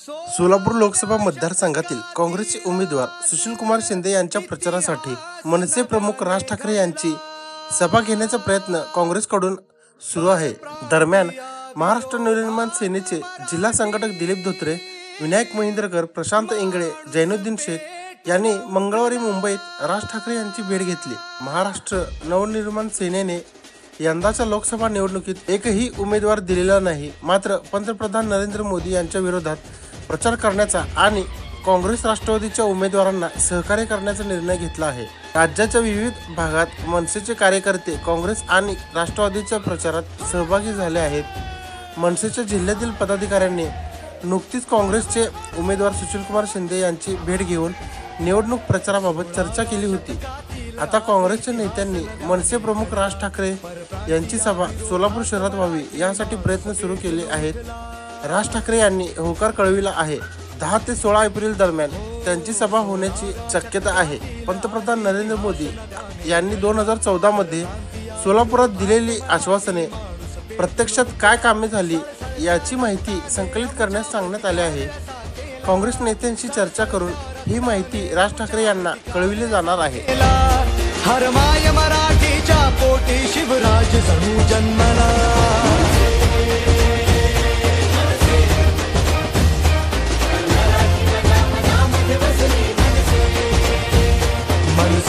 सोलापूर लोकसभा मतदारसंघातील काँग्रेसचे उमेदवार सुशीलकुमार शिंदे यांच्या प्रचारासाठी मनसे प्रमुख राज ठाकरे यांची सभा घेण्याचा प्रयत्न काँग्रेसकडून सुरू आहे. दरम्यान महाराष्ट्र नवनिर्माण सेनेचे जिल्हा संघटक दिलीप धोत्रे विनायक महिंद्रकर प्रशांत इंगळे जैनुद्दीन शेख यांनी मंगळवारी मुंबईत राज ठाकरे यांची भेट घेतली. महाराष्ट्र नवनिर्माण सेनेने यंदाच्या लोकसभा निवडणुकीत एकही उमेदवार दिलेला नाही. मात्र पंतप्रधान नरेंद्र मोदी यांच्या विरोधात प्रचार करण्याचा आणि काँग्रेस राष्ट्रवादीच्या उमेदवारांना सहकार्य करण्याचा निर्णय घेतला आहे. राज्याच्या विविध भागात मनसेचे कार्यकर्ते काँग्रेस आणि राष्ट्रवादीच्या प्रचारात सहभागी झाले आहेत. मनसेच्या जिल्ह्यातील पदाधिकाऱ्यांनी नुकतीच काँग्रेसचे उमेदवार सुशीलकुमार शिंदे यांची भेट घेऊन निवडणूक प्रचाराबाबत चर्चा केली होती. आता काँग्रेसच्या नेत्यांनी मनसे प्रमुख राज ठाकरे यांची सभा सोलापूर शहरात व्हावी यासाठी प्रयत्न सुरू केले आहेत. राज ठाकरे यांनी होकार कळविला आहे. दहा ते सोळा एप्रिल दरम्यान त्यांची सभा होण्याची शक्यता आहे. पंतप्रधान नरेंद्र मोदी यांनी दोन हजार चौदा मध्ये सोलापुरात दिलेली आश्वासने प्रत्यक्षात काय कामे झाली याची माहिती संकलित करण्यास सांगण्यात आले आहे. काँग्रेस नेत्यांशी चर्चा करून ही माहिती राज ठाकरे यांना कळविली जाणार आहे. हरमाय मराठीच्या पोटी शिवराज जन्मला